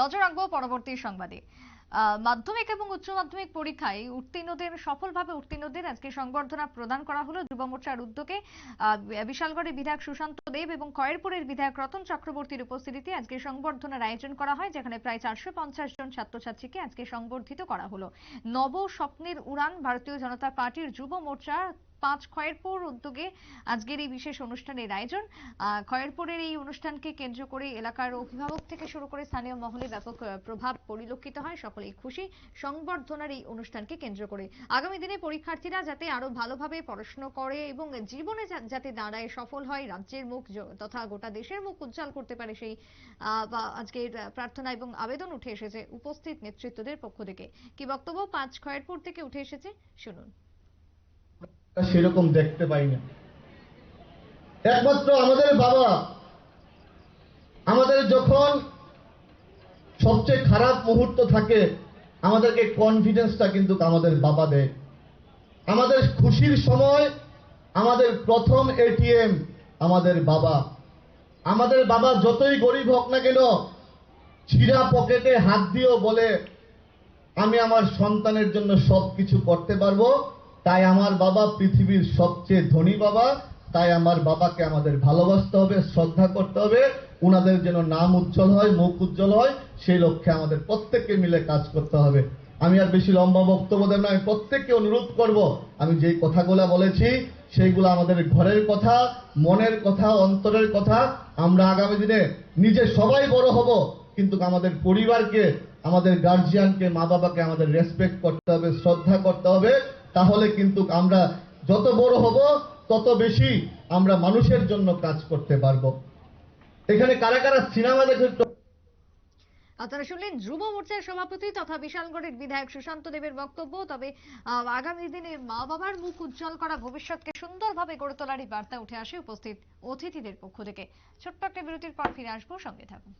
নজর রাখব পরবর্তী সংবাদে। মাধ্যমিক এবং উচ্চ মাধ্যমিক পরীক্ষায় উত্তীর্ণদের সফলভাবে উত্তীর্ণদের আজকে সংবর্ধনা প্রদান করা হলো যুব মোর্চার উদ্যোগে। বিশালগড়ের বিধায়ক সুশান্ত দেব এবং খয়েরপুরের বিধায়ক রতন চক্রবর্তীর উপস্থিতিতে আজকে সংবর্ধনার আয়োজন করা হয়, যেখানে প্রায় চারশো পঞ্চাশ জন ছাত্রছাত্রীকে আজকে সংবর্ধিত করা হলো। নব স্বপ্নের উড়ান ভারতীয় জনতা পার্টির যুব মোর্চা পাঁচ খয়েরপুর উদ্যোগে আজকের এই বিশেষ অনুষ্ঠানের আয়োজন। খয়েরপুরের এই অনুষ্ঠানকে কেন্দ্র করে এলাকার অভিভাবক থেকে শুরু করে স্থানীয় মহলে ব্যাপক প্রভাব পরিলক্ষিত হয়। সকলেই খুশি সংবর্ধনার এই অনুষ্ঠানকে কেন্দ্র করে। আগামী দিনে পরীক্ষার্থীরা যাতে আরও ভালোভাবে পড়াশোনা করে এবং জীবনে যাতে দাঁড়ায় সফল হয়, রাজ্যের মুখ তথা গোটা দেশের মুখ উজ্জ্বল করতে পারে সেই আজকের প্রার্থনা এবং আবেদন উঠে এসেছে উপস্থিত নেতৃত্বদের পক্ষ থেকে। কি বক্তব্য পাঁচ খয়েরপুর থেকে উঠে এসেছে? শুনুন। সেরকম দেখতে পাই না একমাত্র আমাদের বাবা, আমাদের যখন সবচেয়ে খারাপ মুহূর্ত থাকে, আমাদেরকে কনফিডেন্সটা কিন্তু আমাদের বাবা দেয়। আমাদের খুশির সময় আমাদের প্রথম এটিএম আমাদের বাবা। আমাদের বাবা যতই গরিব হোক না কেন, ছিঁড়া পকেটে হাত দিয়েও বলে, আমি আমার সন্তানের জন্য সব কিছু করতে পারব। তাই আমার বাবা পৃথিবীর সবচেয়ে ধনী বাবা, তাই আমার বাবাকে আমাদের ভালোবাসতে হবে, শ্রদ্ধা করতে হবে, উনাদের যেন নাম উজ্জ্বল হয়, মুখ উজ্জ্বল হয়, সেই লক্ষ্যে আমাদের প্রত্যেককে মিলে কাজ করতে হবে। আমি আর বেশি লম্বা বক্তব্য দেব না, আমি প্রত্যেককে অনুরোধ করব, আমি যেই কথাগুলো বলেছি, সেইগুলো আমাদের ঘরের কথা, মনের কথা, অন্তরের কথা, আমরা আগামী দিনে নিজে সবাই বড় হব, কিন্তু আমাদের পরিবারকে, আমাদের গার্জিয়ানকে মা বাবাকে আমাদের রেসপেক্ট করতে হবে, শ্রদ্ধা করতে হবে তাহলে কিন্তু আমরা যত বড় হব, তত বেশি আমরা মানুষের জন্য কাজ করতে পারব। এখানে কারা কারা সিনেমা দেখে আপনারা শুনলেন যুব মোর্চার সভাপতি তথা বিশালগড়ের বিধায়ক সুশান্ত দেবের বক্তব্য। তবে আগামী দিনে মা বাবার মুখ উজ্জ্বল করা ভবিষ্যৎকে সুন্দরভাবে গড়ে তোলারই বার্তা উঠে আসে উপস্থিত অতিথিদের পক্ষ থেকে। ছোট্ট একটা বিরতির পর ফিরে আসব, সঙ্গে থাকুন।